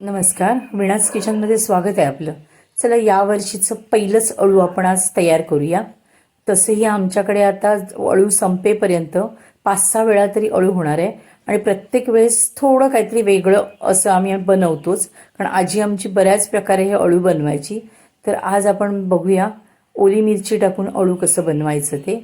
नमस्कार. विणाच किचनमध्ये स्वागत आहे आपलं. चला या वर्षीचं पहिलंच अळू आपण आज तयार करूया. तसंही आमच्याकडे आता अळू संपेपर्यंत पाच सहा वेळा तरी अळू होणार आहे. आणि प्रत्येक वेळेस थोडं काहीतरी वेगळं असं आम्ही बनवतोच. कारण आजी आमची बऱ्याच प्रकारे हे अळू बनवायची. तर आज आपण बघूया ओली मिरची टाकून अळू कसं बनवायचं ते.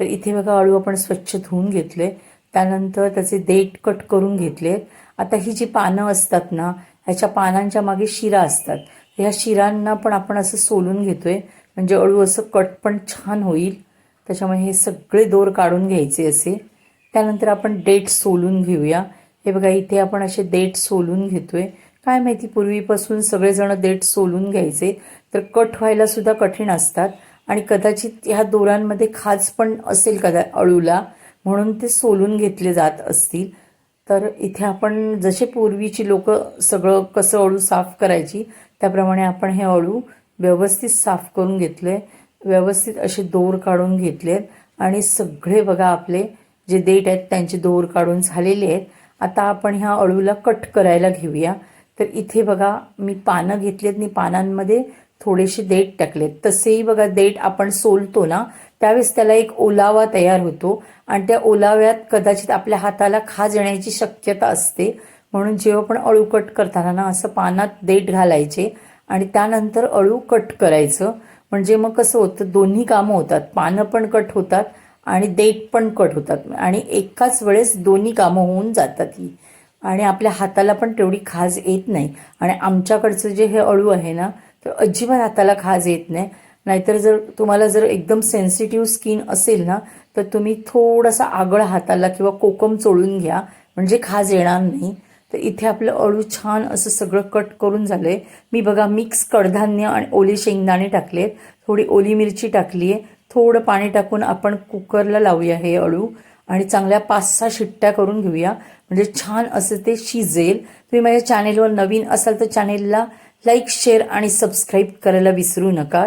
तर इथे बघा अळू आपण स्वच्छ धुवून घेतले त्यानंतर त्याचे देठ कट करून घेतले आता ही जी पानं असतात ना ह्याच्या पानांच्या मागे शिरा असतात. ह्या शिरांना पण आपण असं सोलून घेतोय. म्हणजे अळू असं कट पण छान होईल. त्याच्यामुळे हे सगळे दोर काढून घ्यायचे असे. त्यानंतर आपण डेट सोलून घेऊया. हे बघा इथे आपण असे देठ सोलून घेतोय. काय माहिती पूर्वीपासून सगळेजण देठ सोलून घ्यायचे. तर कट व्हायला सुद्धा कठीण असतात. आणि कदाचित ह्या दोरांमध्ये खाज पण असेल कदा अळूला. म्हणून ते सोलून घेतले जात असतील. तर इथे आपण जसे पूर्वीची लोक सगळं कसं अळू साफ करायची त्याप्रमाणे आपण हे अळू व्यवस्थित साफ करून घेतले व्यवस्थित असे दोर काढून घेतलेत. आणि सगळे बघा आपले जे देठ आहेत त्यांचे दोर काढून झालेले आहेत. आता आपण ह्या अळूला कट करायला घेऊया. तर इथे बघा मी पानं घेतलेत. आणि पानांमध्ये थोडेसे देठ टाकलेत. तसेही बघा देठ आपण सोलतो ना त्यावेळेस त्याला एक ओलावा तयार होतो आणि त्या ओलाव्यात कदाचित आपल्या हाताला खाज येण्याची शक्यता असते. म्हणून जेव्हा पण अळू कट करताना ना असं पानात देठ घालायचे आणि त्यानंतर अळू कट करायचं. म्हणजे मग कसं होतं दोन्ही कामं होतात. पानं पण कट होतात आणि देठ पण कट होतात. आणि एकाच वेळेस दोन्ही कामं होऊन जातात ही. आणि आपल्या हाताला पण तेवढी खाज येत नाही. आणि आमच्याकडचं जे हे अळू आहे ना तर अजिबात हाताला खाज येत नाही. नाहीतर जर तुम्हाला जर एकदम सेन्सिटिव्ह स्किन असेल ना तर तुम्ही थोडासा आगळ हाताला किंवा कोकम चोळून घ्या. म्हणजे खाज येणार नाही. तर इथे आपलं अळू छान असं सगळं कट करून झालं आहे मी बघा मिक्स कडधान्य आणि ओली शेंगदाणे टाकले थोडी ओली मिरची टाकली आहे. थोडं पाणी टाकून आपण कुकरला लावूया हे अळू. आणि चांगल्या पाच सहा शिट्ट्या करून घेऊया. म्हणजे छान असं ते शिजेल. तुम्ही माझ्या चॅनेलवर नवीन असाल तर चॅनेलला लाईक शेअर आणि सबस्क्राईब करायला विसरू नका.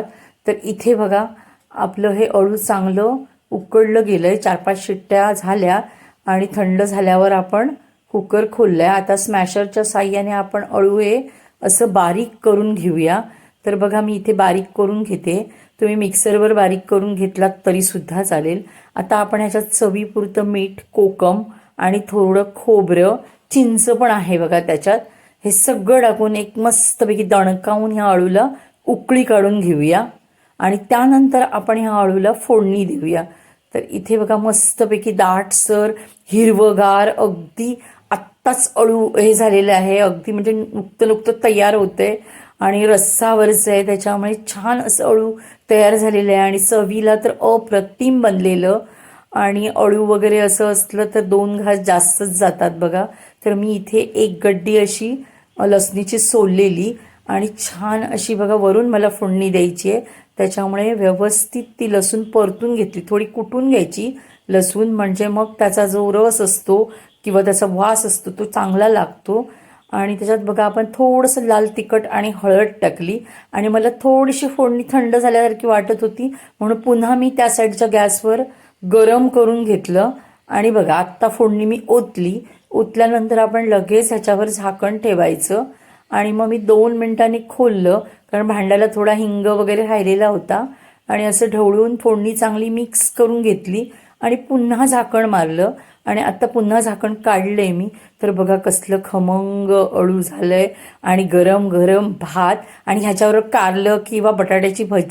तर इथे बघा आपलं हे अळू चांगलं उकळलं गेलं आहे चार पाच शिट्ट्या झाल्या आणि थंड झाल्यावर आपण कुकर खोललं आहे आता स्मॅशरच्या साह्याने आपण अळू हे असं बारीक करून घेऊया. तर बघा मी इथे बारीक करून घेते. तुम्ही मिक्सरवर बारीक करून घेतलात तरीसुद्धा चालेल. आता आपण ह्याच्यात चवीपुरतं मीठ कोकम आणि थोडं खोबरं चिंच पण आहे बघा त्याच्यात. हे सगळं टाकून एक मस्तपैकी दणकावून ह्या अळूला उकळी काढून घेऊया. आणि त्यानंतर आपण ह्या अळूला फोडणी देऊया. तर इथे बघा मस्तपैकी दाटसर हिरवगार अगदी आत्ताच अळू हे झालेलं आहे. अगदी म्हणजे नुकतं नुकतं तयार होतंय आणि रस्सावरचं आहे. त्याच्यामुळे छान असं अळू तयार झालेलं आहे आणि चवीला तर अप्रतिम बनलेलं. आणि अळू वगैरे असं असलं तर दोन घास जास्तच जातात बघा. तर मी इथे एक गड्डी अशी लसणीची सोललेली आणि छान अशी बघा वरून मला फोडणी द्यायची आहे. त्याच्यामुळे व्यवस्थित ती लसूण परतून घेतली. थोडी कुटून घ्यायची. लसूण म्हणजे मग त्याचा जो रस असतो किंवा त्याचा वास असतो तो चांगला लागतो. आणि त्याच्यात बघा आपण थोडंसं लाल तिखट आणि हळद टाकली. आणि मला थोडीशी फोडणी थंड झाल्यासारखी वाटत होती. म्हणून पुन्हा मी त्या साईडच्या गॅसवर गरम करून घेतलं. आणि बघा आत्ता फोडणी मी ओतली. ओतल्यानंतर आपण लगेच ह्याच्यावर झाकण ठेवायचं. आणि मग मी दोन मिनिटांनी खोललं कारण भांड्याला थोडा हिंग वगैरे राहिलेला होता. आणि असं ढवळून फोडणी चांगली मिक्स करून घेतली आणि पुन्हा झाकण मारलं. आणि आता पुन्हा झाकण काढलंय मी. तर बघा कसलं खमंग अळू झालंय. आणि गरम गरम भात आणि ह्याच्यावर कारलं किंवा बटाट्याची भजी